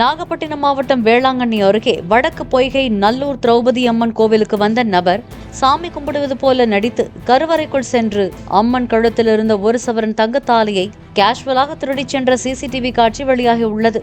Nagapattinam மாவட்டம் வேளாங்கண்ணி அருகே வடக்கு பொய்கை நல்லூர் திரௌபதி அம்மன் கோவிலுக்கு வந்த நபர் சாமி கும்பிடுவது போல நடித்து கருவறைக்குள் சென்று அம்மன் கழுத்தில் இருந்த ஒரு சவரன் தங்கத்தாலியை கேஷுவலாக திருடிச் சென்ற சிசிடிவி காட்சி வெளியாகி உள்ளது.